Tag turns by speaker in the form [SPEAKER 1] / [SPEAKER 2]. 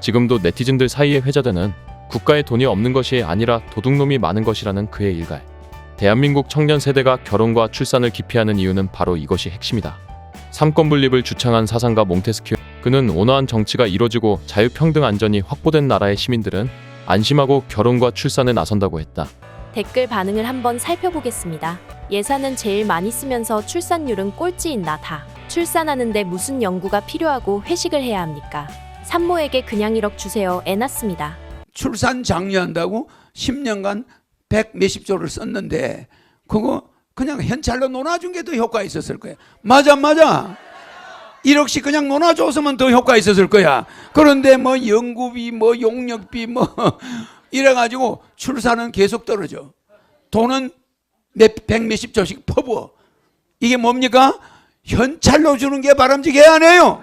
[SPEAKER 1] 지금도 네티즌들 사이에 회자되는 국가에 돈이 없는 것이 아니라 도둑놈이 많은 것이라는 그의 일갈. 대한민국 청년 세대가 결혼과 출산을 기피하는 이유는 바로 이것이 핵심이다. 삼권 분립을 주창한 사상가 몽테스키우. 그는 온화한 정치가 이루어지고 자유평등 안전이 확보된 나라의 시민들은 안심하고 결혼과 출산에 나선다고 했다.
[SPEAKER 2] 댓글 반응을 한번 살펴보겠습니다. 예산은 제일 많이 쓰면서 출산율은 꼴찌인 나다. 출산하는데 무슨 연구가 필요하고 회식을 해야 합니까? 산모에게 그냥 1억 주세요. 애 낳습니다.
[SPEAKER 3] 출산 장려한다고 10년간 100 몇십 조를 썼는데 그거 그냥 현찰로 논아준 게 더 효과 있었을 거야. 맞아 맞아. 1억씩 그냥 논아줬으면 더 효과 있었을 거야. 그런데 뭐 연구비 뭐 용역비 뭐 이래가지고 출산은 계속 떨어져. 돈은 몇백 몇십 조씩 퍼부어. 이게 뭡니까? 현찰로 주는 게 바람직해 안 해요?